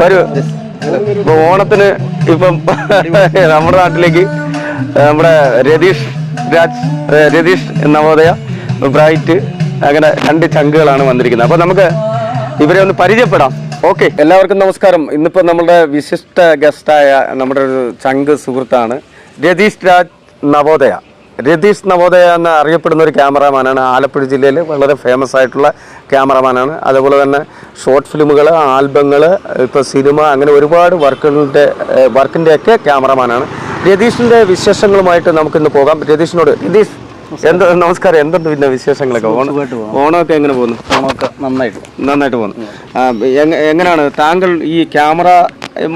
വരൂ. ഇപ്പൊ ഓണത്തിന് ഇപ്പം നമ്മുടെ നാട്ടിലേക്ക് നമ്മുടെ രതീഷ് രാജ് രതീഷ് നവോദയ ബ്രൈറ്റ് അങ്ങനെ രണ്ട് ചങ്കുകളാണ് വന്നിരിക്കുന്നത്. അപ്പൊ നമുക്ക് ഇവരെ ഒന്ന് പരിചയപ്പെടാം. ഓക്കെ. എല്ലാവർക്കും നമസ്കാരം. ഇന്നിപ്പോ നമ്മുടെ വിശിഷ്ട ഗസ്റ്റായ നമ്മുടെ ഒരു ചങ്ക് സുഹൃത്താണ് രതീഷ് രാജ് നവോദയ. രതീഷ് നവോദയ എന്ന് അറിയപ്പെടുന്ന ഒരു ക്യാമറാമാനാണ്. ആലപ്പുഴ ജില്ലയിൽ വളരെ ഫേമസ് ആയിട്ടുള്ള ക്യാമറാമാനാണ്. അതുപോലെ തന്നെ ഷോർട്ട് ഫിലിമുകൾ ആൽബങ്ങൾ ഇപ്പോൾ സിനിമ അങ്ങനെ ഒരുപാട് വർക്കിന്റെ ഒക്കെ ക്യാമറാമാനാണ്. രതീഷിന്റെ വിശേഷങ്ങളുമായിട്ട് നമുക്കിന്ന് പോകാം. രതീഷിനോട് രതീഷ് എന്ത് നമസ്കാരം. എന്തുണ്ട് പിന്നെ വിശേഷങ്ങളൊക്കെ? ഓണം ഓണമൊക്കെ എങ്ങനെ പോകുന്നു? ഓണമൊക്കെ നന്നായിട്ട് നന്നായിട്ട് പോകുന്നു. എങ്ങനെയാണ്? താങ്കൾ ഈ ക്യാമറ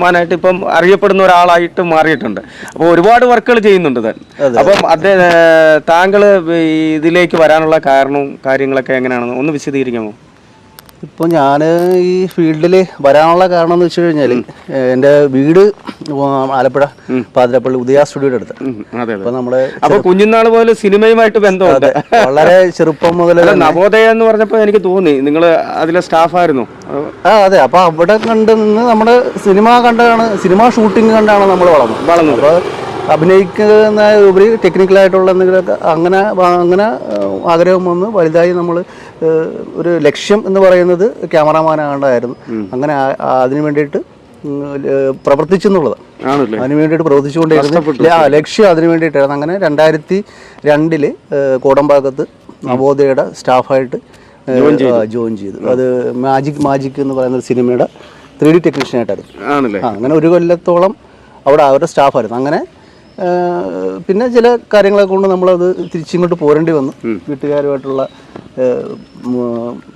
മാനായിട്ട് ഇപ്പം അറിയപ്പെടുന്ന ഒരാളായിട്ട് മാറിയിട്ടുണ്ട്. അപ്പോൾ ഒരുപാട് വർക്കുകൾ ചെയ്യുന്നുണ്ട് താൻ. അപ്പം അദ്ദേഹം താങ്കൾ ഇതിലേക്ക് വരാനുള്ള കാരണവും കാര്യങ്ങളൊക്കെ എങ്ങനെയാണെന്ന് ഒന്ന് വിശദീകരിക്കാമോ? ഇപ്പോൾ ഞാൻ ഈ ഫീൽഡിൽ വരാനുള്ള കാരണം എന്ന് വെച്ച് കഴിഞ്ഞാൽ എന്റെ വീട് ആലപ്പുഴ പാതിരപ്പള്ളി ഉദയ സ്റ്റുഡിയോയുടെ അടുത്ത്. അപ്പോൾ നമ്മുടെ അപ്പോൾ കുഞ്ഞുനാൾ പോലെ സിനിമയുമായിട്ട് ബന്ധമുണ്ട്. വളരെ ചെറുപ്പം മുതൽ നവോദയ എന്ന് പറഞ്ഞപ്പോൾ എനിക്ക് തോന്നി നിങ്ങൾ അതിലെ സ്റ്റാഫായിരുന്നു. ആ അതെ അപ്പോൾ അവിടെ കണ്ട് നിന്ന് നമ്മുടെ സിനിമ കണ്ടാണ് സിനിമ ഷൂട്ടിംഗ് കണ്ടാണ് നമ്മൾ വളർന്നത്. വളർന്നത്. അപ്പോൾ അഭിനയിക്കുന്ന ഉപരി ടെക്നിക്കലായിട്ടുള്ള എന്തെങ്കിലുമൊക്കെ അങ്ങനെ അങ്ങനെ ആഗ്രഹം വന്ന് വലുതായി നമ്മൾ ഒരു ലക്ഷ്യം എന്ന് പറയുന്നത് ക്യാമറാമാനാകേണ്ടതായിരുന്നു. അങ്ങനെ അതിന് വേണ്ടിയിട്ട് പ്രവർത്തിച്ചെന്നുള്ളത്. അതിന് വേണ്ടിയിട്ട് പ്രവർത്തിച്ചുകൊണ്ടിരുന്നു ആ ലക്ഷ്യം അതിന് വേണ്ടിയിട്ടായിരുന്നു. അങ്ങനെ രണ്ടായിരത്തി രണ്ടിൽ കോടമ്പാക്കത്ത് നവോദയയുടെ സ്റ്റാഫായിട്ട് ജോയിൻ ചെയ്തു. അത് മാജിക് മാജിക് എന്ന് പറയുന്ന ഒരു സിനിമയുടെ ത്രീ ഡി ടെക്നീഷ്യനായിട്ടായിരുന്നു. അങ്ങനെ ഒരു കൊല്ലത്തോളം അവിടെ അവരുടെ സ്റ്റാഫായിരുന്നു. അങ്ങനെ പിന്നെ ചില കാര്യങ്ങളെ കൊണ്ട് നമ്മളത് തിരിച്ചിങ്ങോട്ട് പോരേണ്ടി വന്നു. വീട്ടുകാരുമായിട്ടുള്ള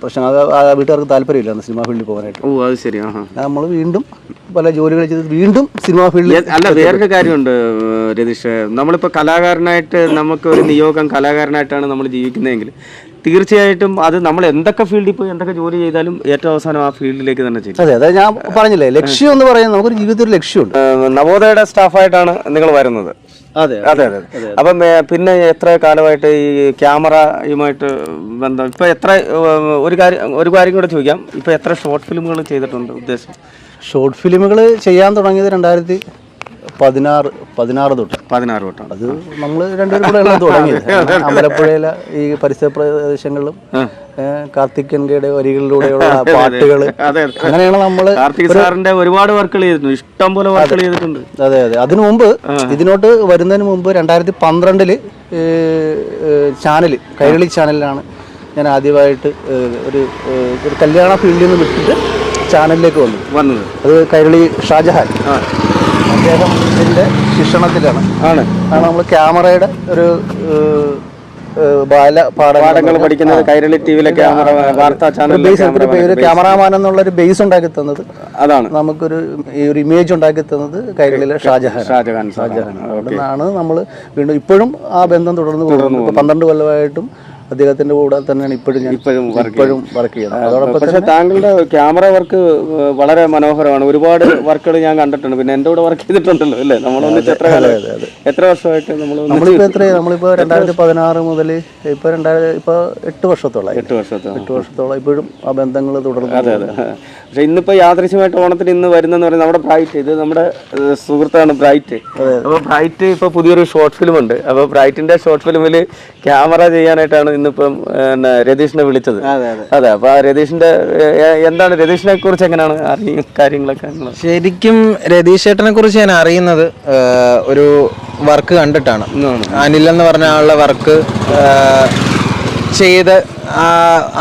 പ്രശ്നം. അത് ആ വീട്ടുകാർക്ക് താല്പര്യമില്ല സിനിമാ ഫീൽഡിൽ പോകാനായിട്ട്. ഓ അത് ശരി. നമ്മൾ വീണ്ടും പല ജോലികൾ ചെയ്ത് വീണ്ടും സിനിമാ ഫീൽഡിൽ അല്ല വേറൊരു കാര്യമുണ്ട് രതീഷ്. നമ്മളിപ്പോൾ കലാകാരനായിട്ട് നമുക്ക് ഒരു നിയോഗം കലാകാരനായിട്ടാണ് നമ്മൾ ജീവിക്കുന്നതെങ്കിൽ തീർച്ചയായിട്ടും അത് നമ്മൾ എന്തൊക്കെ ഫീൽഡിൽ പോയി എന്തൊക്കെ ജോലി ചെയ്താലും ഏറ്റവും അവസാനം ആ ഫീൽഡിലേക്ക് തന്നെ ചെയ്യും അതെ അതെ ഞാൻ പറഞ്ഞില്ലേ ലക്ഷ്യം എന്ന് പറയുന്നത് നമുക്കൊരു ജീവിതത്തിൽ ലക്ഷ്യമുണ്ട്. നവോദയയുടെ സ്റ്റാഫായിട്ടാണ് നിങ്ങൾ വരുന്നത്. അതെ അതെ അതെ അപ്പം പിന്നെ എത്ര കാലമായിട്ട് ഈ ക്യാമറയുമായിട്ട് ബന്ധം? ഇപ്പൊ എത്ര ഒരു കാര്യം ഒരു കാര്യം കൂടെ ചോദിക്കാം. ഇപ്പൊ എത്ര ഷോർട്ട് ഫിലിമുകൾ ചെയ്തിട്ടുണ്ട് ഉദ്ദേശം? ഷോർട്ട് ഫിലിമുകൾ ചെയ്യാൻ തുടങ്ങിയത് രണ്ടായിരത്തി പതിനാറ് പതിനാറ് തൊട്ട്. പതിനാറ് തൊട്ടാണ്. അത് നമ്മൾ രണ്ടുപേരും കൂടെ എല്ലാം തുടങ്ങിയത്. അമ്പലപ്പുഴയിലെ ഈ പരിസര പ്രദേശങ്ങളിലും കാർത്തികൻകയുടെ വരികളിലൂടെയുള്ള പാട്ടുകൾ അങ്ങനെയാണ് നമ്മൾ കാർത്തിക് സാറിന്റെ ഒരുപാട് വർക്കുകൾ ചെയ്തിട്ടുണ്ട്. ഇഷ്ടം പോലെ വർക്കുകൾ ചെയ്തിട്ടുണ്ട്. അതെ അതെ. അതിനു മുമ്പ് ഇതിനോട്ട് വരുന്നതിന് മുമ്പ് രണ്ടായിരത്തി പന്ത്രണ്ടിൽ ചാനൽ കൈരളി ചാനലിലാണ് ഞാൻ ആദ്യമായിട്ട് ഒരു ഒരു കല്യാണ ഫീൽഡിൽ നിന്ന് വിട്ടിട്ട് ചാനലിലേക്ക് വന്നു വന്നത്. അത് കൈരളി ഷാജഹാൻ. ആ അദ്ദേഹത്തിന്റെ ശിക്ഷണത്തിലാണ്. ആണ്. ആണ് നമ്മൾ ക്യാമറയുടെ ഒരു ബാല പാഠങ്ങൾ പഠിക്കുന്നത് കൈരളി ടിവിയിലെ ക്യാമറ വാർത്താ ചാനൽ ബേസ് ഒരു ക്യാമറാമാൻ എന്നുള്ള ഒരു ബേസ് ഉണ്ടാക്കി തന്നത്. അതാണ്. നമുക്കൊരു ഈ ഒരു ഇമേജ് ഉണ്ടാക്കി തന്നത് കൈരളിയിലെ ഷാജഹാൻ ഷാജഹാൻ ഷാജഹാൻ ആണ് നമ്മൾ വീണ്ടും ഇപ്പോഴും ആ ബന്ധം തുടർന്ന് പോകുന്നത്. പന്ത്രണ്ട് കൊല്ലമായിട്ടും അദ്ദേഹത്തിന്റെ കൂടെ തന്നെയാണ് ഇപ്പോഴും ഞാൻ ഇപ്പോഴും വർക്ക് ഇപ്പോഴും വർക്ക് ചെയ്യുന്നത്. അതോടൊപ്പം പക്ഷെ താങ്കളുടെ ക്യാമറ വർക്ക് വളരെ മനോഹരമാണ്. ഒരുപാട് വർക്കുകൾ ഞാൻ കണ്ടിട്ടുണ്ട്. പിന്നെ എന്റെ കൂടെ വർക്ക് ചെയ്തിട്ടുണ്ടല്ലോ അല്ലേ? നമ്മളൊന്നിച്ച് എത്ര എത്ര വർഷമായിട്ട് നമ്മൾ നമ്മളിപ്പോ എത്ര നമ്മളിപ്പോ രണ്ടായിരത്തി പതിനാറ് മുതൽ ഇപ്പൊ രണ്ടായിരത്തി ഇപ്പൊ എട്ട് വർഷത്തോളം എട്ട് വർഷത്തോളം. എട്ട് വർഷത്തോളം ഇപ്പോഴും ആ ബന്ധങ്ങൾ തുടർന്നു അതെ അതെ. പക്ഷെ ഇന്നിപ്പോ യാദൃശ്യമായിട്ട് ഓണത്തിന് ഇന്ന് വരുന്നെന്ന് പറയുന്നത് നമ്മുടെ ബ്രൈറ്റ് ഇത് നമ്മുടെ സുഹൃത്താണ് ബ്രൈറ്റ് അപ്പൊ ബ്രൈറ്റ് ഇപ്പൊ പുതിയൊരു ഷോർട്ട് ഫിലിം ഉണ്ട്. അപ്പൊ ബ്രൈറ്റിന്റെ ഷോർട്ട് ഫിലിമിൽ ക്യാമറ ചെയ്യാനായിട്ടാണ് ഇന്നിപ്പം പിന്നെ രതീഷിനെ വിളിച്ചത്. അതെ അപ്പൊ ആ രതീഷിന്റെ എന്താണ് രതീഷിനെ കുറിച്ച് എങ്ങനെയാണ് അറിയും കാര്യങ്ങളൊക്കെ ശരിക്കും രതീഷ് ചേട്ടനെ കുറിച്ച് ഞാൻ അറിയുന്നത് ഒരു വർക്ക് കണ്ടിട്ടാണ്. അനിൽ എന്ന് പറഞ്ഞ ആളുടെ വർക്ക് ചെയ്ത്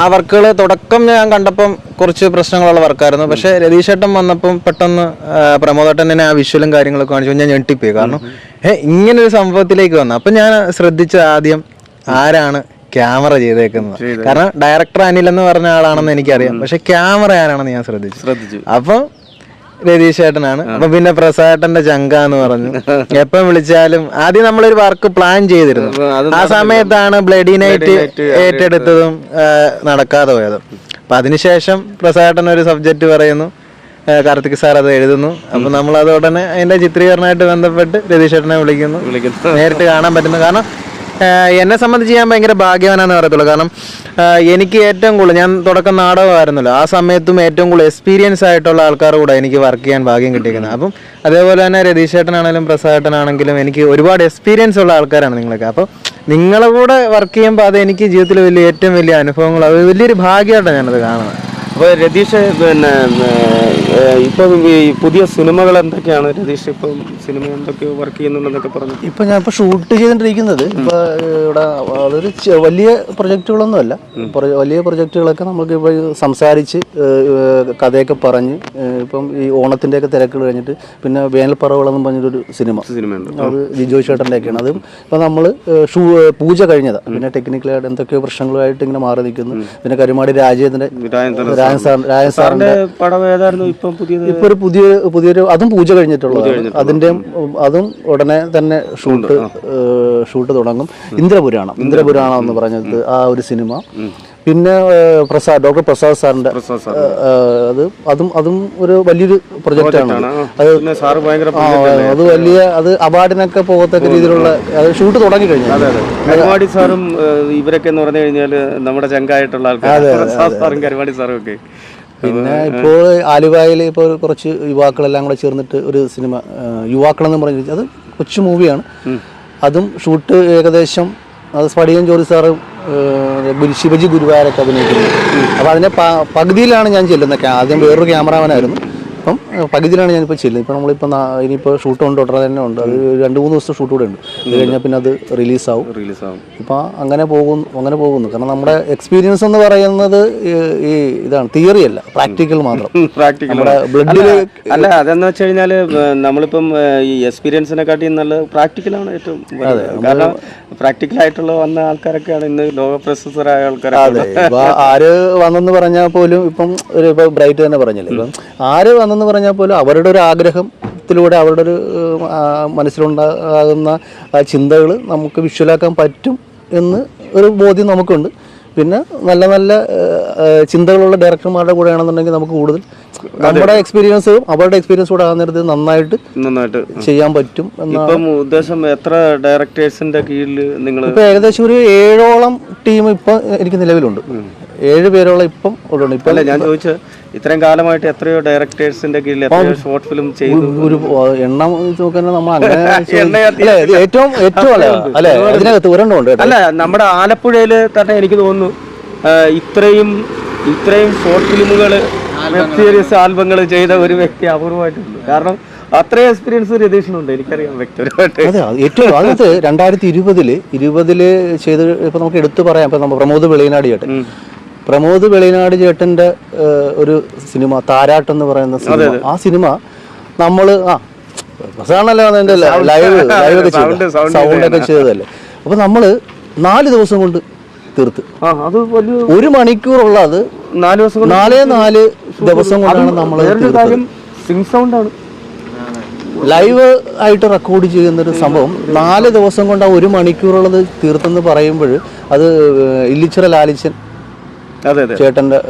ആ വർക്കുകൾ തുടക്കം ഞാൻ കണ്ടപ്പം കുറച്ച് പ്രശ്നങ്ങളുള്ള വർക്കായിരുന്നു. പക്ഷെ രതീഷ് ഏട്ടൻ വന്നപ്പം പെട്ടെന്ന് പ്രമോദ് പ്രമോദേട്ടൻ തന്നെ ആ വിഷ്വലും കാര്യങ്ങളൊക്കെ കാണിച്ചു. ഞാൻ ഞെട്ടിപ്പോയി. കാരണം ഏഹ് ഇങ്ങനെ ഒരു സംഭവത്തിലേക്ക് വന്നു. അപ്പം ഞാൻ ശ്രദ്ധിച്ച ആദ്യം ആരാണ് ക്യാമറ ചെയ്തേക്കുന്നത്. കാരണം ഡയറക്ടർ അനിൽ എന്ന് പറഞ്ഞ ആളാണെന്ന് എനിക്കറിയാം. പക്ഷെ ക്യാമറ ആരാണെന്ന് ഞാൻ ശ്രദ്ധിച്ചു. ശ്രദ്ധിച്ചു. അപ്പൊ രതീഷ് ഏട്ടനാണ് അപ്പൊ പിന്നെ പ്രസാദേട്ടന്റെ ചങ്ക എന്ന് പറഞ്ഞു. എപ്പം വിളിച്ചാലും ആദ്യം നമ്മളൊരു വർക്ക് പ്ലാൻ ചെയ്തിരുന്നു. ആ സമയത്താണ് ബ്ലഡി നൈറ്റ് ഏറ്റെടുത്തതും നടക്കാതെ പോയതും. അപ്പൊ അതിനുശേഷം പ്രസാദേട്ടൻ ഒരു സബ്ജക്റ്റ് പറയുന്നു. കാർത്തിക് സാർ അത് എഴുതുന്നു. അപ്പൊ നമ്മൾ അത് ഉടനെ അതിന്റെ ചിത്രീകരണമായിട്ട് ബന്ധപ്പെട്ട് രതീഷ് ഏട്ടനെ വിളിക്കുന്നു. നേരിട്ട് കാണാൻ പറ്റുന്നു. കാരണം എന്നെ സംബന്ധിച്ച് ഞാൻ ഭയങ്കര ഭാഗ്യവാനാന്ന് പറയത്തുള്ളൂ. കാരണം എനിക്ക് ഏറ്റവും കൂടുതൽ ഞാൻ തുടക്കം നാടകമായിരുന്നല്ലോ. ആ സമയത്തും ഏറ്റവും കൂടുതൽ എക്സ്പീരിയൻസ് ആയിട്ടുള്ള ആൾക്കാരുടെ കൂടെ എനിക്ക് വർക്ക് ചെയ്യാൻ ഭാഗ്യം കിട്ടിയിരിക്കുന്നത് അപ്പം അതേപോലെ തന്നെ രതീഷ് ചേട്ടനാണെങ്കിലും പ്രസാദ് ചേട്ടനാണെങ്കിലും എനിക്ക് ഒരുപാട് എക്സ്പീരിയൻസ് ഉള്ള ആൾക്കാരാണ് നിങ്ങളൊക്കെ. അപ്പോൾ നിങ്ങളെ കൂടെ വർക്ക് ചെയ്യുമ്പോൾ അത് എനിക്ക് ജീവിതത്തിൽ വലിയ ഏറ്റവും വലിയ അനുഭവങ്ങൾ അത് വലിയൊരു ഭാഗ്യമായിട്ടാണ് ഞാനത് കാണുന്നത്. അപ്പോൾ രതീഷ് പിന്നെ ഇപ്പം ഈ പുതിയ സിനിമകൾ എന്തൊക്കെയാണ്? രതീഷ് ഇപ്പം സിനിമ എന്തൊക്കെ വർക്ക് ചെയ്യുന്നുണ്ടെന്നൊക്കെ പറഞ്ഞു. ഇപ്പൊ ഞാൻ ഇപ്പൊ ഷൂട്ട് ചെയ്തുകൊണ്ടിരിക്കുന്നത് ഇപ്പൊ ഇവിടെ അതൊരു വലിയ പ്രൊജക്റ്റുകളൊന്നും അല്ല. വലിയ പ്രൊജക്റ്റുകളൊക്കെ നമുക്ക് ഇപ്പൊ സംസാരിച്ച് കഥയൊക്കെ പറഞ്ഞ് ഇപ്പം ഈ ഓണത്തിന്റെ ഒക്കെ തിരക്കുകൾ കഴിഞ്ഞിട്ട് പിന്നെ വേനൽപ്പറവുകളെന്നും പറഞ്ഞൊരു സിനിമ. സിനിമയുണ്ട്. അത് ജിജോ ചേട്ടന്റെ ഒക്കെയാണ് അതും ഇപ്പൊ നമ്മൾ ഷൂ പൂജ കഴിഞ്ഞതാണ് പിന്നെ ടെക്നിക്കലായിട്ട് എന്തൊക്കെയോ പ്രശ്നങ്ങളുമായിട്ട് ഇങ്ങനെ മാറി നിൽക്കുന്നു. പിന്നെ കരുമാടി രാജേന്ദ്രൻ രാജൻ സാർ രാജൻ സാറിന്റെ പടം ഏതായിരുന്നു? ഇപ്പം പുതിയത്? ഇപ്പൊ ഒരു പുതിയ പുതിയൊരു അതും പൂജ കഴിഞ്ഞിട്ടുള്ളത് അതിന്റെ അതും ഉടനെ തന്നെ ഷൂട്ട് ഷൂട്ട് തുടങ്ങും. ഇന്ദ്രപുരാണം. ഇന്ദ്രപുരാണം. എന്ന് പറഞ്ഞത് ആ ഒരു സിനിമ. പിന്നെ പ്രസാദ് ഡോക്ടർ പ്രസാദ് സാറിന്റെ അത് അതും അതും ഒരു വലിയൊരു പ്രൊജക്റ്റാണ് ആണ്. അത് വലിയ അത് അവാർഡിനൊക്കെ പോകത്തക്ക രീതിയിലുള്ള അത് ഷൂട്ട് തുടങ്ങി കഴിഞ്ഞു സാറും ഇവരൊക്കെ എന്ന് പറഞ്ഞു കഴിഞ്ഞാൽ നമ്മുടെ ചങ്കായിട്ടുള്ള ആൾക്കാർ പ്രസാദ് സാറും കരുവാടി സാറും ഒക്കെ. പിന്നെ ഇപ്പോൾ ആലുവായിൽ ഇപ്പോൾ കുറച്ച് യുവാക്കളെല്ലാം കൂടെ ചേർന്നിട്ട് ഒരു സിനിമ യുവാക്കളെന്ന് പറഞ്ഞു അത് കൊച്ചു മൂവിയാണ്. അതും ഷൂട്ട് ഏകദേശം അത് സ്പടിയൻ ജോലി സാറും ശിവജി ഗുരുവായൂരൊക്കെ അഭിനയിക്കുന്നത് അപ്പോൾ അതിന്റെ പകുതിയിലാണ് ഞാൻ ചെല്ലുന്നത്. ആദ്യം വേറൊരു ക്യാമറാമാനായിരുന്നു. ഏഹ്, പകുതിയിലാണ് ഞാനിപ്പോൾ ചെല്ലുന്നത് ഇപ്പം നമ്മളിപ്പോൾ ഇനിയിപ്പോൾ ഷൂട്ട് ഉണ്ട് ഉടനെ തന്നെ ഉണ്ട്. അത് രണ്ട് മൂന്ന് ദിവസത്തെ ഷൂട്ട് കൂടെ ഉണ്ട്. അത് കഴിഞ്ഞാൽ പിന്നെ അത് റിലീസാവും. റിലീസാവും. ഇപ്പം അങ്ങനെ പോകുന്നു അങ്ങനെ പോകുന്നു. കാരണം നമ്മുടെ എക്സ്പീരിയൻസ് എന്ന് പറയുന്നത് ഈ ഇതാണ് തിയറി അല്ല പ്രാക്ടിക്കൽ മാത്രം. പ്രാക്ടിക്കൽ ബ്ലഡിൽ അല്ല അതെന്ന് വെച്ച് കഴിഞ്ഞാൽ നമ്മളിപ്പം ഈ എക്സ്പീരിയൻസിനെ കാട്ടിയും നല്ല പ്രാക്ടിക്കലാണ് ഏറ്റവും. കാരണം പ്രാക്ടിക്കൽ ആയിട്ടുള്ള വന്ന ആൾക്കാരൊക്കെയാണ് ഇന്ന് ലോക പ്രശസ്തരായ ആൾക്കാരൊക്കെ ഇപ്പൊ ആര് വന്നെന്ന് പറഞ്ഞാൽ പോലും ഇപ്പം ഒരു ബ്രൈറ്റ് തന്നെ പറഞ്ഞില്ലേ? ഇപ്പം ആര് വന്നെന്ന് പറഞ്ഞാൽ പോലും അവരുടെ ഒരു ആഗ്രഹത്തിലൂടെ അവരുടെ ഒരു മനസ്സിലുണ്ടാകുന്ന ആ ചിന്തകൾ നമുക്ക് വിഷ്വലാക്കാൻ പറ്റും എന്ന് ഒരു ബോധ്യം നമുക്കുണ്ട്. പിന്നെ നല്ല നല്ല ചിന്തകളുള്ള ഡയറക്ടർമാരുടെ കൂടെ ആണെന്നുണ്ടെങ്കിൽ നമുക്ക് കൂടുതൽ നമ്മുടെ എക്സ്പീരിയൻസും അവരുടെ എക്സ്പീരിയൻസ് കൂടെ ആകുന്നിടത്ത് നന്നായിട്ട് നന്നായിട്ട് ചെയ്യാൻ പറ്റും എന്ന് ഇപ്പം ഉദ്ദേശം എത്ര ഡയറക്ടേഴ്സിന്റെ കീഴിൽ നിങ്ങൾ ഇപ്പൊ ഏകദേശം ഒരു ഏഴോളം ടീം ഇപ്പൊ എനിക്ക് നിലവിലുണ്ട്. ഏഴ് പേരോളം ഇപ്പം ഉള്ളു ഇപ്പം അല്ല ഞാൻ ചോദിച്ചത് ഇത്രയും കാലമായിട്ട് എത്രയോ ഡയറക്ടേഴ്സിന്റെ കീഴിൽ ഷോർട്ട് ഫിലിം ചെയ്തു? ഒരു എണ്ണം നോക്കാൻ നമ്മൾ അങ്ങനെ. ഏറ്റവും ഏറ്റവും അല്ലേ? അതിനകത്ത് ഒരെണ്ണം ഉണ്ട് കേട്ടോ. അല്ല നമ്മുടെ ആലപ്പുഴയിൽ തന്നെ എനിക്ക് തോന്നുന്നു ഇത്രയും ഇത്രയും ഷോർട്ട് ഫിലിമുകൾ വെബ് സീരീസ് ആൽബങ്ങൾ ചെയ്ത ഒരു വ്യക്തി അപൂർവമായിട്ടുണ്ട്. കാരണം അത്രയും എക്സ്പീരിയൻസ് രതീഷിനുണ്ട് എനിക്കറിയാം വ്യക്തിപരമായിട്ട്. അതെ ഏറ്റവും അതിനകത്ത് രണ്ടായിരത്തി ഇരുപതിൽ ഇരുപതിൽ ചെയ്ത് ഇപ്പൊ നമുക്ക് എടുത്തു പറയാം ഇപ്പൊ നമ്മൾ പ്രമോദ് വെളിയനാടിയായിട്ട് പ്രമോദ് വെളിനാട് ചേട്ടന്റെ ഒരു സിനിമ താരാട്ട് എന്ന് പറയുന്ന സിനിമ. ആ സിനിമ നമ്മൾ ആ പ്രസാണല്ലോ അതിന്റെ ലൈവ് ലൈവ് ഒക്കെ ചെയ്ത്. സൗണ്ട് ഒക്കെ ചെയ്തതല്ലേ. അപ്പൊ നമ്മൾ നാല് ദിവസം കൊണ്ട് തീർത്ത്. അത് ഒരു മണിക്കൂറുള്ളത് നാല് ദിവസം നാലേ നാല് ദിവസം കൊണ്ടാണ് നമ്മൾ സിംഗ് ലൈവ് ആയിട്ട് റെക്കോർഡ് ചെയ്യുന്ന ഒരു സംഭവം. നാല് ദിവസം കൊണ്ട് ആ ഒരു മണിക്കൂറുള്ളത് തീർത്തെന്ന് പറയുമ്പോൾ അത് ഇല്ലിച്ചിറ ലാലിച്ചൻ അതെ അതെ ചേട്ടന്റെ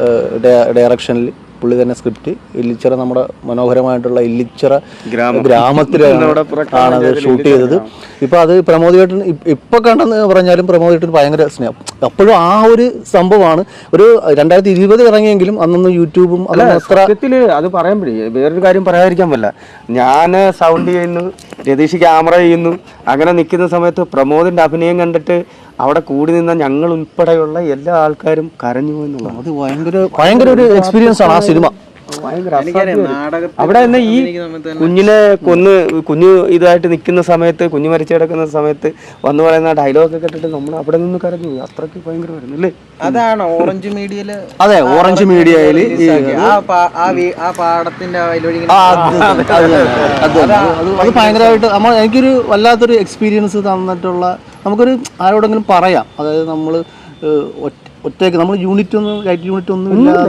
ഡയറക്ഷനിൽ പുള്ളി തന്നെ സ്ക്രിപ്റ്റ് ഇല്ലിച്ചിറ നമ്മുടെ മനോഹരമായിട്ടുള്ള ഇല്ലിച്ചിറ ഗ്രാമം. ഗ്രാമത്തിലാണ് അത് ആണത് ഷൂട്ട് ചെയ്തത്. ഇപ്പൊ അത് പ്രമോദ് ചേട്ടൻ ഇപ്പ- കണ്ടെന്ന് പറഞ്ഞാലും പ്രമോദ് ചേട്ടൻ ഭയങ്കര സ്നേഹം. അപ്പോഴും ആ ഒരു സംഭവമാണ്. ഒരു രണ്ടായിരത്തി ഇരുപത് ഇറങ്ങിയെങ്കിലും അന്നൊന്നും യൂട്യൂബും സത്യത്തിൽ അത് പറയുമ്പോഴേ വേറൊരു കാര്യം പറയാതിരിക്കാൻ പറ്റില്ല. ഞാൻ സൗണ്ട് ചെയ്യുന്നു രതീഷ് ക്യാമറ ചെയ്യുന്നു. അങ്ങനെ നിൽക്കുന്ന സമയത്ത് പ്രമോദിന്റെ അഭിനയം കണ്ടിട്ട് അവിടെ കൂടി നിന്ന ഞങ്ങൾ ഉൾപ്പെടെയുള്ള എല്ലാ ആൾക്കാരും കരഞ്ഞു എന്നുള്ളത് അത് ഭയങ്കര ഭയങ്കര ഒരു എക്സ്പീരിയൻസ് ആണ് ആ സിനിമ. അവിടെ തന്നെ ഈ കുഞ്ഞിനെ കൊന്ന് കുഞ്ഞു ഇതായിട്ട് നിൽക്കുന്ന സമയത്ത് കുഞ്ഞു മരിച്ചു കിടക്കുന്ന സമയത്ത് വന്നു പറയുന്ന ഡയലോഗ് കേട്ടിട്ട് നമ്മൾ അവിടെ നിന്ന് കരഞ്ഞു അത്രയ്ക്ക് ഭയങ്കര വരുന്നില്ലേ? അല്ലേ അതാണ് ഓറഞ്ച് മീഡിയയിൽ അതെ ഓറഞ്ച് മീഡിയയിൽ ആ പാടത്തിന്റെ അത് ഭയങ്കരമായിട്ട് നമ്മൾ എനിക്കൊരു വല്ലാത്തൊരു എക്സ്പീരിയൻസ് തന്നിട്ടുള്ള നമുക്കൊരു ആരോടെങ്കിലും പറയാം. അതായത് നമ്മൾ ഒറ്റയ്ക്ക് നമ്മൾ യൂണിറ്റ് ഒന്നും ലൈറ്റ് യൂണിറ്റ് ഒന്നും ഇല്ലാതെ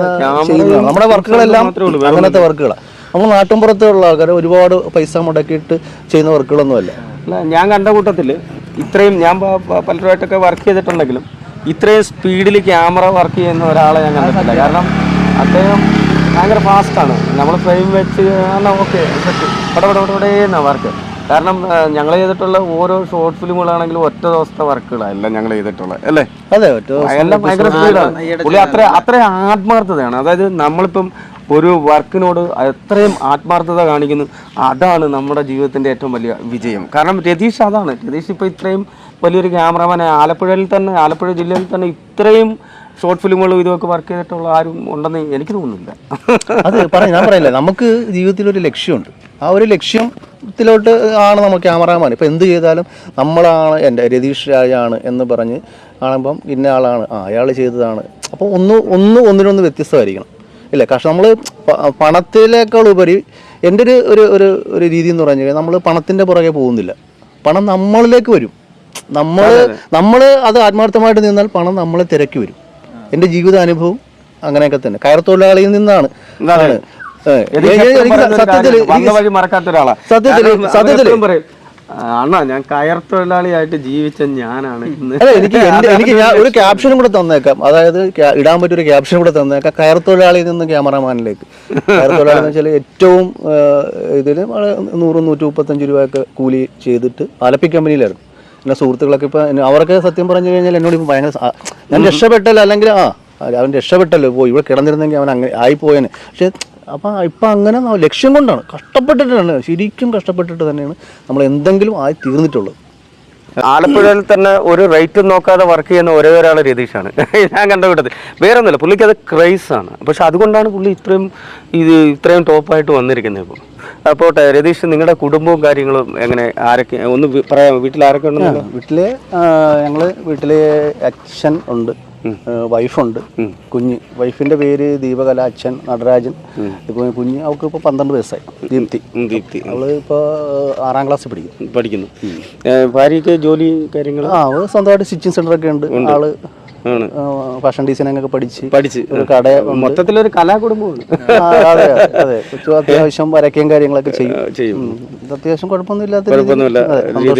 ചെയ്യുന്നതാണ്. നമ്മുടെ വർക്കുകളെല്ലാം അങ്ങനത്തെ വർക്കുകളാണ് നമ്മൾ നാട്ടിൻപുറത്തുള്ള ആൾക്കാർ ഒരുപാട് പൈസ മുടക്കിയിട്ട് ചെയ്യുന്ന വർക്കുകളൊന്നും അല്ല അല്ല ഞാൻ കണ്ട കൂട്ടത്തിൽ ഇത്രയും ഞാൻ പലരുമായിട്ടൊക്കെ വർക്ക് ചെയ്തിട്ടുണ്ടെങ്കിലും ഇത്രയും സ്പീഡിൽ ക്യാമറ വർക്ക് ചെയ്യുന്ന ഒരാളെ ഞാൻ കണ്ടിട്ടില്ല. കാരണം അദ്ദേഹം ഭയങ്കര ഫാസ്റ്റാണ് നമ്മൾ ഫ്രെയിം വെച്ച് ഓക്കെ പടപടപടേ എന്നാ വർക്ക് കാരണം ഞങ്ങൾ ചെയ്തിട്ടുള്ള ഓരോ ഷോർട്ട് ഫിലിമുകളാണെങ്കിലും ഒറ്റ ദിവസത്തെ വർക്കുകളല്ല ഞങ്ങൾ ചെയ്തിട്ടുള്ളത് അല്ലേ? അതെ എല്ലാം ഭയങ്കര സ്പീഡാണ്. പുള്ളി അത്ര അത്ര ആത്മാർത്ഥതയാണ്. അതായത് നമ്മളിപ്പം ഒരു വർക്കിനോട് എത്രയും ആത്മാർത്ഥത കാണിക്കുന്നു. അതാണ് നമ്മുടെ ജീവിതത്തിന്റെ ഏറ്റവും വലിയ വിജയം. കാരണം രതീഷ് അതാണ്. രതീഷ് ഇപ്പൊ ഇത്രയും വലിയൊരു ക്യാമറമാനെ ആലപ്പുഴയിൽ തന്നെ ആലപ്പുഴ ജില്ലയിൽ തന്നെ ഇത്രയും ഷോർട്ട് ഫിലിമുകളും ഇതുമൊക്കെ വർക്ക് ചെയ്തിട്ടുള്ള ആരും ഉണ്ടെന്ന് എനിക്ക് തോന്നുന്നില്ല. അത് പറ ഞാൻ പറയില്ല നമുക്ക് ജീവിതത്തിൽ ഒരു ലക്ഷ്യമുണ്ട്. ആ ഒരു ലക്ഷ്യം ത്തിലോട്ട് ആണ് നമ്മൾ ക്യാമറാമാൻ ഇപ്പം എന്ത് ചെയ്താലും നമ്മളാണ് എന്റെ രതീഷ് രാജാണ് എന്ന് പറഞ്ഞ് കാണുമ്പം ഇന്ന ആളാണ് ആ അയാൾ ചെയ്തതാണ്. അപ്പോൾ ഒന്ന് ഒന്ന് ഒന്നിനൊന്ന് വ്യത്യസ്തമായിരിക്കണം. ഇല്ല? പക്ഷെ നമ്മൾ പണത്തിലേക്കാൾ ഉപരി എന്റെ ഒരു ഒരു ഒരു രീതി എന്ന് പറഞ്ഞു കഴിഞ്ഞാൽ നമ്മൾ പണത്തിന്റെ പുറകെ പോകുന്നില്ല. പണം നമ്മളിലേക്ക് വരും. നമ്മൾ നമ്മൾ അത്. ആത്മാർത്ഥമായിട്ട് നിന്നാൽ പണം നമ്മളെ തിരക്കി വരും. എന്റെ ജീവിതാനുഭവം അങ്ങനെയൊക്കെ തന്നെ. കയർ തൊഴിലാളിയിൽ നിന്നാണ് സത്യത്തിൽ "ആ, അണ്ണാ ഞാൻ കയർ തൊഴിലാളിയായിട്ട് ജീവിച്ച ഞാനാണ് അല്ല എനിക്ക് എനിക്ക് ഞാൻ ഒരു ക്യാപ്ഷനും കൂടെ തന്നേക്കാം. അതായത് ഇടാൻ പറ്റിയ ഒരു ക്യാപ്ഷൻ കൂടെ തന്നേക്കാം. കയർ തൊഴിലാളിയിൽ നിന്ന് ക്യാമറമാനിലേക്ക്. കയർ തൊഴിലാളി എന്ന് വെച്ചാൽ ഏറ്റവും ഇതിൽ നൂറ് നൂറ്റി മുപ്പത്തഞ്ച് രൂപയൊക്കെ കൂലി ചെയ്തിട്ട് ആലപ്പി കമ്പനിയിലായിരുന്നു. എന്റെ സുഹൃത്തുക്കളൊക്കെ ഇപ്പം അവരൊക്കെ സത്യം പറഞ്ഞു കഴിഞ്ഞാൽ എന്നോട് ഇപ്പം ഭയങ്കര ഞാൻ രക്ഷപ്പെട്ടല്ലോ അല്ലെങ്കിൽ ആ അവൻ രക്ഷപ്പെട്ടല്ലോ പോയി ഇവിടെ കിടന്നിരുന്നെങ്കിൽ അവൻ അങ്ങനെ ആയിപ്പോയേനെ. പക്ഷേ അപ്പം ഇപ്പം അങ്ങനെ ലക്ഷ്യം കൊണ്ടാണ് കഷ്ടപ്പെട്ടിട്ടാണ് ശരിക്കും കഷ്ടപ്പെട്ടിട്ട് തന്നെയാണ് നമ്മൾ എന്തെങ്കിലും ആയി തീർന്നിട്ടുള്ളത്. ആലപ്പുഴയിൽ തന്നെ ഒരു റേറ്റ് നോക്കാതെ വർക്ക് ചെയ്യുന്ന ഒരേ ഒരാൾ രതീഷാണ്. ഞാൻ കണ്ട കൂട്ടത്തിൽ. വേറെ ഒന്നുമില്ല പുള്ളിക്ക് അത് ആണ്. പക്ഷെ അതുകൊണ്ടാണ് പുള്ളി ഇത്രയും ഇത് ഇത്രയും ടോപ്പായിട്ട് വന്നിരിക്കുന്നത് ഇപ്പോൾ അപ്പോൾ രതീഷ് നിങ്ങളുടെ കുടുംബവും കാര്യങ്ങളും എങ്ങനെ? ആരൊക്കെ? ഒന്ന് പറയാം വീട്ടിൽ ആരൊക്കെ ഉണ്ടെന്നല്ലോ വീട്ടിൽ ഞങ്ങൾ വീട്ടിൽ അച്ഛൻ ഉണ്ട്. വൈഫുണ്ട്. കുഞ്ഞ്. വൈഫിന്റെ പേര് ദീപകല അച്ഛൻ നടരാജൻ. ഇപ്പൊ കുഞ്ഞ് അവൾക്ക് ഇപ്പൊ പന്ത്രണ്ട് വയസ്സായി. ദീപ്തി. ദീപ്തി. അവൾ ഇപ്പൊ ആറാം ക്ലാസ് പഠിക്കും പഠിക്കുന്നു. ഭാര്യയ്ക്ക് ജോലി കാര്യങ്ങൾ ആ അവൾ സ്വന്തമായിട്ട് സ്റ്റിച്ചിങ് സെന്റർ ഒക്കെ ഉണ്ട്. ആൾ ഫാഷൻ ഡിസൈനിങ് ഒക്കെ പഠിച്ച് പഠിച്ച് ഒരു കട മൊത്തത്തിലൊരു കലാകുടുംബമാണ് അതെ അതെ കൊച്ചു അത്യാവശ്യം വരയ്ക്കുകയും കാര്യങ്ങളൊക്കെ ചെയ്യും. ചെയ്യും. അത്യാവശ്യം.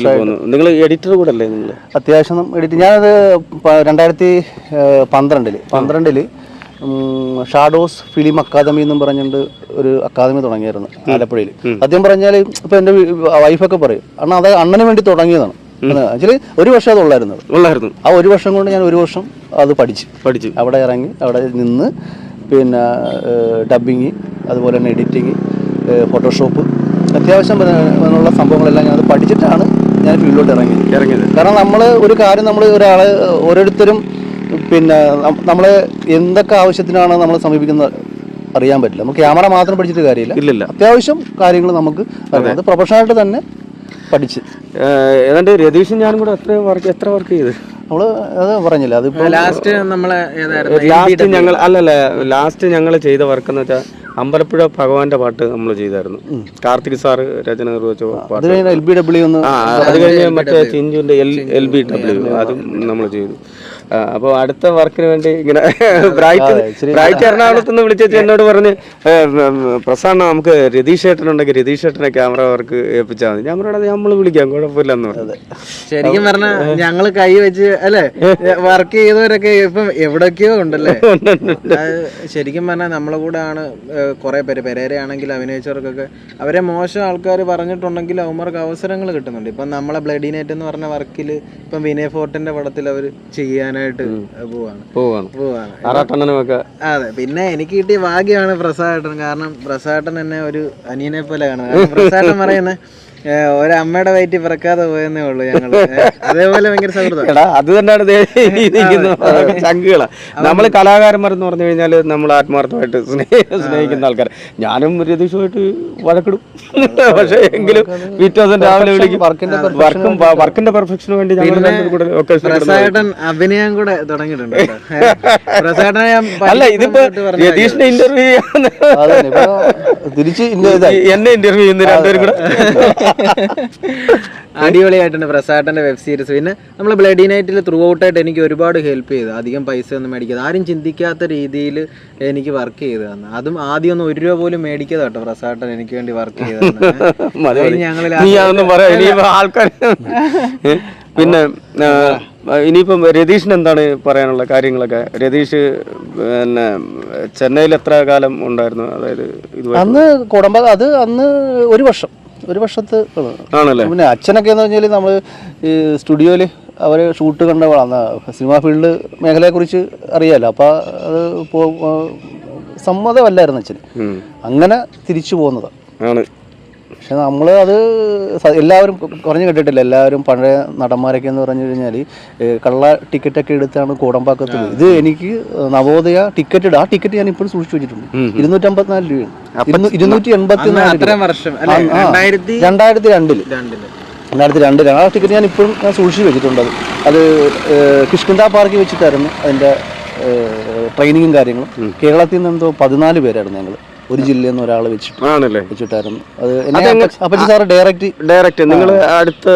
പോകുന്നു. നിങ്ങൾ എഡിറ്റർ കൂടെ അല്ലേ നിങ്ങൾ അത്യാവശ്യം എഡിറ്റ് ഞാനത് രണ്ടായിരത്തി പന്ത്രണ്ടിൽ പന്ത്രണ്ടിൽ ഷാഡോസ് ഫിലിം അക്കാദമി എന്നും പറഞ്ഞുകൊണ്ട് ഒരു അക്കാദമി തുടങ്ങിയായിരുന്നു ആലപ്പുഴയിൽ സത്യം പറഞ്ഞാൽ ഇപ്പൊ എന്റെ വൈഫൊക്കെ പറയും അണ്ണാ അത് അണ്ണന് വേണ്ടി തുടങ്ങിയതാണ്. ആക്ച്വലി ഒരു വർഷം അത് ഉള്ളായിരുന്നു. ഉള്ളായിരുന്നു. ആ ഒരു വർഷം കൊണ്ട് ഞാൻ ഒരു വർഷം അത് പഠിച്ചു. പഠിച്ചു. അവിടെ ഇറങ്ങി അവിടെ നിന്ന് പിന്നെ ഡബിങ് അതുപോലെ തന്നെ എഡിറ്റിങ് ഫോട്ടോഷോപ്പ് അത്യാവശ്യം ഉള്ള സംഭവങ്ങളെല്ലാം ഞാൻ അത് പഠിച്ചിട്ടാണ് ഞാൻ ഫീൽഡിലോട്ട് ഇറങ്ങിയത്. ഇറങ്ങിയത്. കാരണം നമ്മൾ ഒരു കാര്യം നമ്മൾ ഒരാളെ ഓരോരുത്തരും പിന്നെ നമ്മളെ എന്തൊക്കെ ആവശ്യത്തിനാണ് നമ്മൾ സമീപിക്കുന്നത് അറിയാൻ പറ്റില്ല. നമുക്ക് ക്യാമറ മാത്രം പഠിച്ചിട്ട് കാര്യമില്ല. ഇല്ലല്ലോ. അത്യാവശ്യം കാര്യങ്ങൾ നമുക്ക് അറിയാം. അത്. പ്രൊഫഷണലായിട്ട് തന്നെ പഠിച്ച്. ഏതാണ്ട് രതീഷും ഞാനും കൂടെ എത്ര വർക്ക് എത്ര വർക്ക് ചെയ്ത്? നമ്മൾ അത് പറഞ്ഞില്ല? അത് ലാസ്റ്റ് നമ്മളെ ലാസ്റ്റ് ഞങ്ങൾ അല്ലല്ല ലാസ്റ്റ് ഞങ്ങൾ ചെയ്ത വർക്ക് എന്ന് വെച്ചാൽ അമ്പലപ്പുഴ ഭഗവാന്റെ പാട്ട് നമ്മൾ ചെയ്തായിരുന്നു. കാർത്തിക് സാറ് രചന നിർവഹിച്ച പാട്ട്. എൽ ബി ഡബ്ല്യു അത് കഴിഞ്ഞ് മറ്റേ ചിഞ്ചുവിന്റെ എൽ എൽ ബി ഡബ്ല്യു അതും നമ്മൾ ചെയ്തു. അപ്പോൾ അടുത്ത വർക്കിന് വേണ്ടി ഇങ്ങനെ ബ്രൈറ്റ് ബ്രൈറ്റ് എറണാകുളത്ത് നിന്ന് വിളിച്ചു എന്നോട് പറഞ്ഞ് പ്രസാദ് നമുക്ക് രതീഷ് ഏട്ടനുണ്ടെങ്കിൽ രതീഷ് ഏട്ടനെ ക്യാമറ വർക്ക് ഏൽപ്പിച്ചാൽ മതി. ഞാൻ പറഞ്ഞത് നമ്മൾ വിളിക്കാം കുഴപ്പമില്ല എന്ന് പറഞ്ഞു ശരിക്കും പറഞ്ഞ ഞങ്ങൾ കൈ വെച്ച് അല്ലെ? വർക്ക് ചെയ്തവരൊക്കെ ഇപ്പം എവിടൊക്കെയോ ഉണ്ടല്ലേ? ശരിക്കും പറഞ്ഞാൽ നമ്മളെ കൂടെ ആണ് കുറെ പേര്. പെരേരയാണെങ്കിൽ അഭിനയിച്ചവർക്കൊക്കെ അവരെ മോശം ആൾക്കാർ പറഞ്ഞിട്ടുണ്ടെങ്കിൽ അവന്മാർക്ക് അവസരങ്ങൾ കിട്ടുന്നുണ്ട്. ഇപ്പം നമ്മളെ ബ്ലഡിനേറ്റ് എന്ന് പറഞ്ഞ വർക്കിൽ ഇപ്പം വിനയ് ഫോർട്ടിന്റെ പടത്തിൽ അവർ ചെയ്യാനായിട്ട് പോവാണ്. പോവാണ്. പോവാണ്. ആറാട്ടെണ്ണനുമൊക്കെ? അതെ പിന്നെ എനിക്ക് കിട്ടിയ ഭാഗ്യമാണ് പ്രസാദ് കാരണം പ്രസാദ് എന്നെ ഒരു അനിയനെ പോലെ കാണുന്നത് കാരണം പ്രസാദേട്ടൻ പറയുന്നത് ഒരമ്മയുടെ വയറ്റിൽ പിറക്കാതെ പോയെന്നേ ഉള്ളൂ ഞങ്ങൾ അതേപോലെ ഭയങ്കര സൗഹൃദം എടാ അത് തന്നെയാണ് ദേ ഈ കലാകാരന്മാർ എന്ന് ചങ്കുകളാ. നമ്മൾ കലാകാരന്മാരെന്ന് പറഞ്ഞു കഴിഞ്ഞാൽ നമ്മൾ ആത്മാർത്ഥമായിട്ട് സ്നേഹ സ്നേഹിക്കുന്ന ആൾക്കാർ ഞാനും രതീഷുമായിട്ട് വഴക്കിടും. പക്ഷേ എങ്കിലും പിറ്റേ ദിവസം രാവിലെ വിളിക്കും. വർക്കിന്റെ വർക്കും വർക്കിന്റെ പെർഫെക്ഷന് വേണ്ടി ഞങ്ങൾ അഭിനയം കൂടെ തുടങ്ങിയിട്ടുണ്ട്. അല്ല ഇതിപ്പോ രതീഷിന്റെ രതീഷിനെ ഇന്റർവ്യൂ ചെയ്യാൻ തിരിച്ച് എന്നെ ഇന്റർവ്യൂ ചെയ്യുന്ന രണ്ടുപേരും കൂടെ. അടിപൊളിയായിട്ടുണ്ട് പ്രസാദന്റെ വെബ് സീരീസ് പിന്നെ നമ്മൾ ബ്ലഡി നൈറ്റിൽ ത്രൂ ഔട്ടായിട്ട് എനിക്ക് ഒരുപാട് ഹെൽപ്പ് ചെയ്തു. അധികം പൈസ ഒന്നും മേടിക്കാതെ. ആരും ചിന്തിക്കാത്ത രീതിയിൽ എനിക്ക് വർക്ക് ചെയ്തു തന്നു. അതും ആദ്യം ഒന്നും ഒരു രൂപ പോലും മേടിക്കാതെ കേട്ടോ പ്രസാദൻ എനിക്ക് വേണ്ടി വർക്ക് ചെയ്തു. ഞങ്ങൾ ആൾക്കാർ പിന്നെ ഇനിയിപ്പം രതീഷിന് എന്താണ് പറയാനുള്ള കാര്യങ്ങളൊക്കെ? രതീഷ് പിന്നെ ചെന്നൈയിൽ എത്ര കാലം ഉണ്ടായിരുന്നു? അതായത് ഇതുവരെ. അന്ന് കുടുംബ അത് അന്ന് ഒരു വർഷം. ഒരു വർഷത്ത് ആണല്ലേ? പിന്നെ അച്ഛനൊക്കെ എന്ന് പറഞ്ഞാൽ നമ്മൾ ഈ സ്റ്റുഡിയോയിൽ അവരെ ഷൂട്ട് കണ്ട വളർന്ന സിനിമാ ഫീൽഡ് മേഖലയെക്കുറിച്ച് അറിയാമല്ലോ അപ്പോൾ അത് സമ്മതമല്ലായിരുന്നു അച്ഛന്. അങ്ങനെ തിരിച്ചു പോകുന്നതാണ് പക്ഷെ നമ്മൾ അത് എല്ലാവരും കുറഞ്ഞു കേട്ടിട്ടില്ല. എല്ലാവരും പഴയ നടന്മാരൊക്കെ എന്ന് പറഞ്ഞു കഴിഞ്ഞാൽ കള്ള ടിക്കറ്റൊക്കെ എടുത്താണ് കോടമ്പാക്കത്ത് പോയി. ഇത് എനിക്ക് നവോദയ ടിക്കറ്റ് ആ ടിക്കറ്റ് ഞാൻ ഇപ്പോഴും സൂക്ഷിച്ചു വെച്ചിട്ടുണ്ട്. ഇരുന്നൂറ്റമ്പത്തിനാല് രൂപയാണ്. ഇരുന്നൂ- ഇരുന്നൂറ്റി എൺപത്തി നാല് രണ്ടായിരത്തി രണ്ടിൽ. രണ്ടായിരത്തി രണ്ടിലാണ് ആ ടിക്കറ്റ് ഞാൻ ഇപ്പോഴും ഞാൻ സൂക്ഷിച്ച് വെച്ചിട്ടുണ്ട്. അത് അത് കിഷ്കിന്ദ പാർക്കിൽ വെച്ചിട്ടായിരുന്നു അതിന്റെ ട്രെയിനിങ്ങും കാര്യങ്ങളും. കേരളത്തിൽ നിന്ന് എന്തോ പതിനാല് പേരായിരുന്നു ഞങ്ങൾ ഒരു ജില്ലയിൽ നിന്ന് ഒരാൾ വെച്ചിട്ട് ആണല്ലേ? വെച്ചിട്ടായിരുന്നു. അത് എന്നെ അപ്പച്ചി- സാറ് ഡയറക്റ്റ് ഡയറക്റ്റ് നിങ്ങൾ അടുത്ത്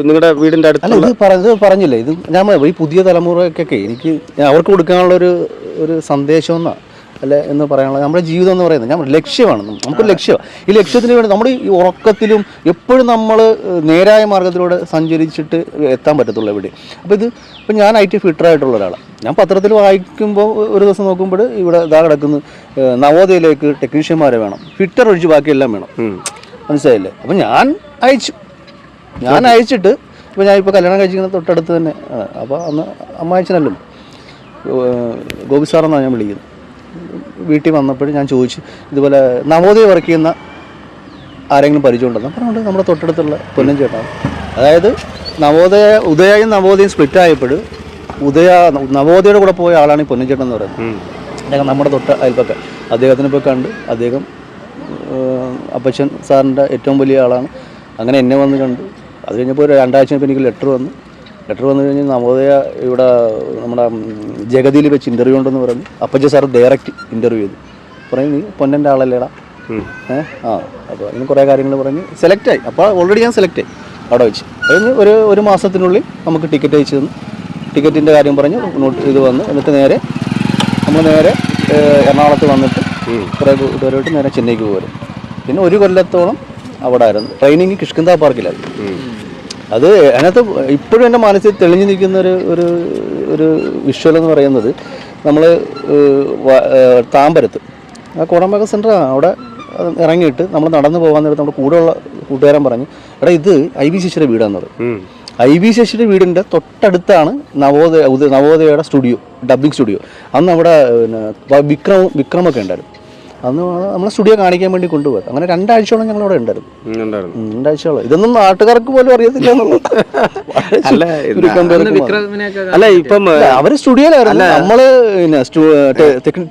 നിങ്ങളുടെ വീടിന്റെ അല്ല ഇത് പറഞ്ഞത് പറഞ്ഞില്ല? ഇത് ഞാൻ ഈ പുതിയ തലമുറക്കൊക്കെ എനിക്ക് അവർക്ക് കൊടുക്കാനുള്ള ഒരു ഒരു സന്ദേശം എന്നാ. അല്ലെ എന്ന് പറയാനുള്ളത് നമ്മുടെ ജീവിതം എന്ന് പറയുന്നത് ഞാൻ പറഞ്ഞു, ലക്ഷ്യമാണ്. നമുക്കൊരു ലക്ഷ്യമാണ് ഈ ലക്ഷ്യത്തിന് വേണ്ടി നമ്മുടെ ഈ ഉറക്കത്തിലും എപ്പോഴും നമ്മൾ നേരായ മാർഗത്തിലൂടെ സഞ്ചരിച്ചിട്ട് എത്താൻ പറ്റത്തുള്ളൂ ഇവിടെ അപ്പോൾ ഇത് ഇപ്പം ഞാൻ ഐ ടി ഫിറ്ററായിട്ടുള്ള ഒരാളാണ് ഞാൻ പത്രത്തിൽ വായിക്കുമ്പോൾ ഒരു ദിവസം നോക്കുമ്പോൾ ഇവിടെ ഇതാ കിടക്കുന്നു നവോദയയിലേക്ക് ടെക്നീഷ്യന്മാരെ വേണം. ഫിറ്റർ ഒഴിച്ച് ബാക്കിയെല്ലാം വേണം. മനസ്സിലായില്ലേ? അപ്പം ഞാൻ അയച്ചു. ഞാൻ അയച്ചിട്ട് ഇപ്പോൾ ഞാൻ ഇപ്പോൾ കല്യാണം കഴിച്ചിരിക്കുന്ന തൊട്ടടുത്ത് തന്നെ അപ്പോൾ അന്ന് അമ്മായച്ചനല്ലോ ഗോപി സാറെന്നാണ് ഞാൻ വിളിക്കുന്നത്. വീട്ടിൽ വന്നപ്പോഴും ഞാൻ ചോദിച്ചു ഇതുപോലെ നവോദയ വർക്ക് ചെയ്യുന്ന ആരെങ്കിലും പരിചയമുണ്ടെന്ന്? പറഞ്ഞുകൊണ്ട് നമ്മുടെ തൊട്ടടുത്തുള്ള പൊന്നൻ ചേട്ടാണ് അതായത് നവോദയ ഉദയയും നവോദയും സ്പ്ലിറ്റ് ആയപ്പോൾ ഉദയ നവോദയയുടെ കൂടെ പോയ ആളാണ് ഈ പൊന്നൻ ചേട്ടൻ എന്ന് പറയുന്നത്. അദ്ദേഹം നമ്മുടെ തൊട്ട അയൽപ്പക്ക അദ്ദേഹത്തിനെ പോയി കണ്ട് അദ്ദേഹം അപ്പച്ചൻ സാറിന്റെ ഏറ്റവും വലിയ ആളാണ്. അങ്ങനെ എന്നെ വന്ന് കണ്ടു അത് കഴിഞ്ഞപ്പോൾ ഒരു രണ്ടാഴ്ച എനിക്ക് ലെറ്റർ വന്നു. ലെറ്റർ വന്നു കഴിഞ്ഞാൽ നവോദയ ഇവിടെ നമ്മുടെ ജഗതിയിൽ വെച്ച് ഇന്റർവ്യൂ ഉണ്ടെന്ന് പറഞ്ഞു. അപ്പച്ച സാർ ഡയറക്റ്റ് ഇന്റർവ്യൂ ചെയ്തു. പറയും നീ പൊന്നന്റെ ആളല്ലേടാ. ഏഹ് ആ അപ്പോൾ അതിന് കുറേ കാര്യങ്ങൾ പറഞ്ഞ് സെലക്ട് ആയി. അപ്പോൾ ഓൾറെഡി ഞാൻ സെലക്ട് ആയി അവിടെ വെച്ച്. അതിന് ഒരു ഒരു മാസത്തിനുള്ളിൽ നമുക്ക് ടിക്കറ്റ് അയച്ചു തന്നു. ടിക്കറ്റിന്റെ കാര്യം പറഞ്ഞ് നോട്ട് ഇത് വന്ന്. എന്നിട്ട് നേരെ നമ്മൾ നേരെ എറണാകുളത്ത് വന്നിട്ട് കുറേ കൂട്ടുകാരുമായിട്ട് നേരെ ചെന്നൈക്ക് പോരും. പിന്നെ ഒരു കൊല്ലത്തോളം അവിടെ ആയിരുന്നു. ട്രെയിനിങ് കിഷ്കന്ത പാർക്കിലായിരുന്നു അത് അതിനകത്ത് ഇപ്പോഴും എന്റെ മനസ്സിൽ തെളിഞ്ഞു നിൽക്കുന്ന ഒരു ഒരു ഒരു വിഷ്വൽ എന്ന് പറയുന്നത് നമ്മൾ താമ്പരത്ത്. ആ കോടമ്പാക്ക സെന്റർ അവിടെ ഇറങ്ങിയിട്ട് നമ്മൾ നടന്നു പോകാൻ നേരത്ത് നമ്മുടെ കൂടെയുള്ള കൂട്ടുകാരൻ പറഞ്ഞു എടാ ഇത് ഐ വി ശശിയുടെ പറയും. ഐ വി ശശിയുടെ വീടിന്റെ തൊട്ടടുത്താണ് നവോദയ നവോദയയുടെ സ്റ്റുഡിയോ ഡബ്ബിംഗ് സ്റ്റുഡിയോ അന്ന് അവിടെ പിന്നെ വിക്രം വിക്രമൊക്കെ ഉണ്ടായിരുന്നു. അന്ന് നമ്മളെ സ്റ്റുഡിയോ കാണിക്കാൻ വേണ്ടി കൊണ്ടുപോയത്. അങ്ങനെ രണ്ടാഴ്ചയോളം ഞങ്ങൾ അവിടെ ഉണ്ടായിരുന്നു. രണ്ടാഴ്ചയോളം. ഇതൊന്നും നാട്ടുകാർക്ക് പോലും അറിയത്തില്ല അല്ല, ഇപ്പം അവർ സ്റ്റുഡിയോയിലായിരുന്നു. നമ്മൾ പിന്നെ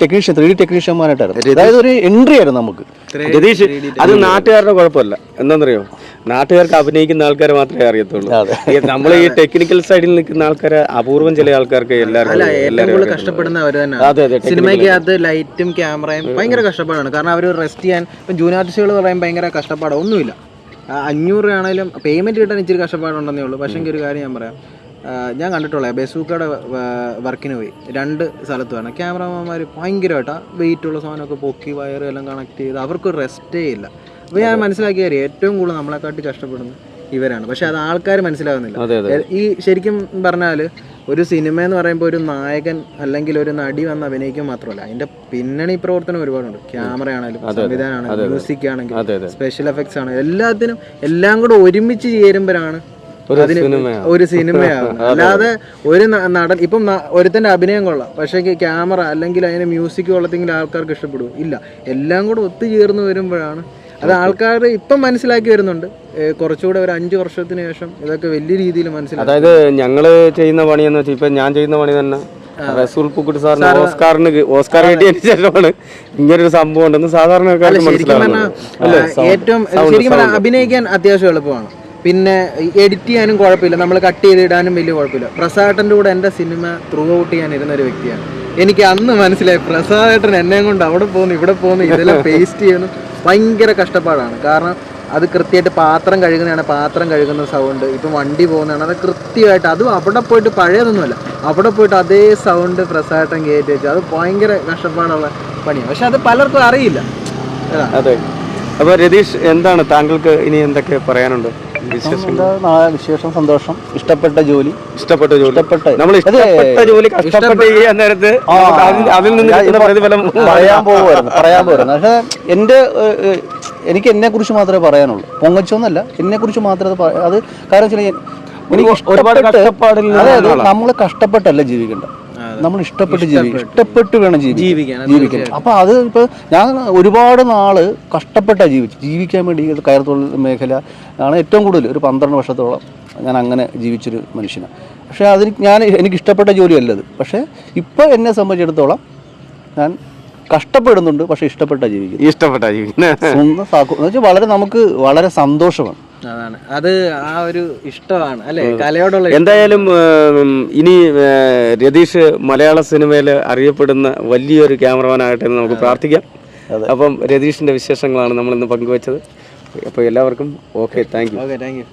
ടെക്നീഷ്യൻ ത്രീ ഡി ടെക്നീഷ്യന്മാരായിട്ടായിരുന്നു. അതായത് ഒരു എൻട്രി ആയിരുന്നു നമുക്ക്. അത് നാട്ടുകാരുടെ കുഴപ്പമില്ല. എന്താണെന്നറിയോ? നാട്ടുകാർക്ക് അഭിനയിക്കുന്ന ആൾക്കാരെ മാത്രമേ അറിയത്തുള്ളൂ. ഈ നമ്മൾ ഈ ടെക്നിക്കൽ സൈഡിൽ നിൽക്കുന്ന ആൾക്കാരെ അപൂർവം ചില ആൾക്കാർക്ക് എല്ലാവർക്കും. കഷ്ടപ്പെടുന്ന അവർ തന്നെ സിനിമയ്ക്ക് സിനിമയ്ക്കകത്ത് ലൈറ്റും ക്യാമറയും ഭയങ്കര കഷ്ടപ്പാടാണ്. കാരണം അവർ റെസ്റ്റ് ചെയ്യാൻ ഇപ്പം ജൂനിയർ ആർട്ടിസ്റ്റുകൾ പറയും ഭയങ്കര കഷ്ടപ്പാടോ. ഒന്നുമില്ല. അഞ്ഞൂറ് രൂപയാണെങ്കിലും പേയ്മെന്റ് കിട്ടാൻ ഇച്ചിരി കഷ്ടപ്പാടുണ്ടെന്നേ ഉള്ളൂ. പക്ഷേ ഒരു കാര്യം ഞാൻ പറയാം. ഞാൻ കണ്ടിട്ടുള്ള. ബസൂക്കയുടെ വർക്കിന് പോയി. രണ്ട് സ്ഥലത്ത് വേണം ക്യാമറമാന്മാർ ഭയങ്കരമായിട്ടാണ് വെയിറ്റുള്ള സാധനമൊക്കെ പൊക്കി വയർ എല്ലാം കണക്ട് ചെയ്ത് അവർക്ക് റെസ്റ്റേ ഇല്ല. അപ്പോൾ ഞാൻ മനസ്സിലാക്കിയ കാര്യം ഏറ്റവും കൂടുതൽ നമ്മളെക്കാട്ടി കഷ്ടപ്പെടുന്നത് ഇവരാണ്. പക്ഷെ അത് ആൾക്കാർ മനസ്സിലാകുന്നില്ല. ഈ ശരിക്കും പറഞ്ഞാൽ ഒരു സിനിമ എന്ന് പറയുമ്പോൾ ഒരു നായകൻ അല്ലെങ്കിൽ ഒരു നടി വന്ന് അഭിനയിക്കുക മാത്രമല്ല അതിന്റെ പിന്നണി പ്രവർത്തനം ഒരുപാടുണ്ട്. ക്യാമറ ആണെങ്കിലും സംവിധാനം ആണെങ്കിലും മ്യൂസിക് ആണെങ്കിലും സ്പെഷ്യൽ എഫക്ട്സ് ആണ്. എല്ലാത്തിനും എല്ലാം കൂടെ ഒരുമിച്ച് ചേരുമ്പോഴാണ് ഒരു അതിന് സിനിമയാണ്. ഒരു അല്ലാതെ ഒരു നടൻ ഇപ്പം ഒരുത്തന്റെ അഭിനയം കൊള്ളാം പക്ഷെ ക്യാമറ അല്ലെങ്കിൽ അതിന് മ്യൂസിക് കൊള്ളത്തെങ്കിൽ ആൾക്കാർക്ക് ഇഷ്ടപ്പെടും ഇല്ല. എല്ലാം കൂടെ ഒത്തുചേർന്ന് വരുമ്പോഴാണ് അത് ആൾക്കാർ ഇപ്പം മനസ്സിലാക്കി വരുന്നുണ്ട്. കുറച്ചുകൂടെ ഒരു അഞ്ചു വർഷത്തിന് ശേഷം ഇതൊക്കെ വലിയ രീതിയിൽ മനസ്സിലാക്കി. അതായത് ഞങ്ങൾ ചെയ്യുന്ന പണി എന്ന് വെച്ചാൽ ഇപ്പൊ ഞാൻ ചെയ്യുന്ന പണി തന്നെ. റസൂൽ പുക്കുട്ടി സാറിന് ഓസ്കാറിന് ഓസ്കാർ കിട്ടിയതിന് ശേഷമാണ് ഇങ്ങനൊരു സംഭവം ഉണ്ടെന്ന് സാധാരണ ഏറ്റവും ശരിക്കും അഭിനയിക്കാൻ അത്യാവശ്യം എളുപ്പമാണ്. പിന്നെ എഡിറ്റ് ചെയ്യാനും കുഴപ്പമില്ല. നമ്മൾ കട്ട് ചെയ്ത് ഇടാനും വലിയ കുഴപ്പമില്ല. പ്രസാട്ടന്റെ കൂടെ എന്റെ സിനിമ ത്രൂ ഔട്ട് ചെയ്യാൻ ഇരുന്ന ഒരു വ്യക്തിയാണ്. എനിക്ക് അന്ന് മനസ്സിലായി പ്രസാദേട്ടൻ എന്നെ കൊണ്ട് അവിടെ പോകുന്നു ഇവിടെ പോകുന്നു ഇതെല്ലാം പേസ്റ്റ് ചെയ്യുന്നു. ഭയങ്കര കഷ്ടപ്പാടാണ്. കാരണം അത് കൃത്യമായിട്ട് പാത്രം കഴുകുന്നതാണ് പാത്രം കഴുകുന്ന സൗണ്ട് ഇപ്പം വണ്ടി പോകുന്നതാണ് അത് കൃത്യമായിട്ട് അതും അവിടെ പോയിട്ട് പഴയതൊന്നുമല്ല. അവിടെ പോയിട്ട് അതേ സൗണ്ട് പ്രസാദം കയറ്റി വെച്ചു. അത് ഭയങ്കര കഷ്ടപ്പാടുള്ള പണിയാണ്. പക്ഷെ അത് പലർക്കും അറിയില്ല. അതെ. അപ്പോൾ രതീഷ് എന്താണ് താങ്കൾക്ക് ഇനി എന്തൊക്കെ പറയാനുണ്ട്? വിശേഷം സന്തോഷം? ഇഷ്ടപ്പെട്ട ജോലി? ഇഷ്ടപ്പെട്ട ജോലി. ഇഷ്ടപ്പെട്ട നമ്മൾ ഇഷ്ടപ്പെട്ട ജോലി കഷ്ടപ്പെട്ട് ചെയ്യാൻ നേരത്ത് അതിൽ- നിന്ന് പ്രതിഫലം പറയാൻ പോകുമായിരുന്നു പറയാൻ പോകുമായിരുന്നു പക്ഷേ എന്റെ എനിക്ക് എന്നെ എന്നെക്കുറിച്ച് മാത്രമേ പറയാനുള്ളൂ. പൊങ്ങച്ചോന്നല്ല എന്നെക്കുറിച്ച് മാത്രമേ അത് കാരണം വെച്ചാൽ എനിക്ക് ഒരുപാട് ആളാ. നമ്മൾ കഷ്ടപ്പെട്ടല്ല ജീവിക്കേണ്ടത്? നമ്മൾ ഇഷ്ടപ്പെട്ട് ജീവിക്കും. ഇഷ്ടപ്പെട്ട് വേണം ജീവിക്കാൻ. ജീവിക്കാൻ, അത് ജീവിക്കാൻ. അപ്പൊ അത് ഇപ്പൊ ഞാൻ ഒരുപാട് നാൾ കഷ്ടപ്പെട്ടാണ് ജീവിച്ചു. ജീവിക്കാൻ വേണ്ടി ഇത് കയർ തൊഴിൽ മേഖല ആണ് ഏറ്റവും കൂടുതൽ ഒരു പന്ത്രണ്ട് വർഷത്തോളം ഞാൻ അങ്ങനെ ജീവിച്ചൊരു മനുഷ്യനാണ് പക്ഷേ അതിന് ഞാൻ എനിക്ക് ഇഷ്ടപ്പെട്ട ജോലിയല്ലത് പക്ഷേ ഇപ്പോൾ എന്നെ സംബന്ധിച്ചിടത്തോളം ഞാൻ കഷ്ടപ്പെടുന്നുണ്ട് പക്ഷേ ഇഷ്ടപ്പെട്ട ജീവിക്കുന്നത്. ഇഷ്ടപ്പെട്ട ജീവിക്കുന്നത്. വളരെ നമുക്ക് വളരെ സന്തോഷമാണ്. അതാണ്. അത് ആ ഒരു ഇഷ്ടമാണ് അല്ലെ? കലയോടുള്ള എന്തായാലും ഇനി രതീഷ് മലയാള സിനിമയിൽ അറിയപ്പെടുന്ന വലിയൊരു ക്യാമറമാനാകട്ടെ എന്ന് നമുക്ക് പ്രാർത്ഥിക്കാം. അപ്പം രതീഷിന്റെ വിശേഷങ്ങളാണ് നമ്മൾ ഇന്ന് പങ്കുവച്ചത്. അപ്പോൾ എല്ലാവർക്കും okay thank you. Okay thank you.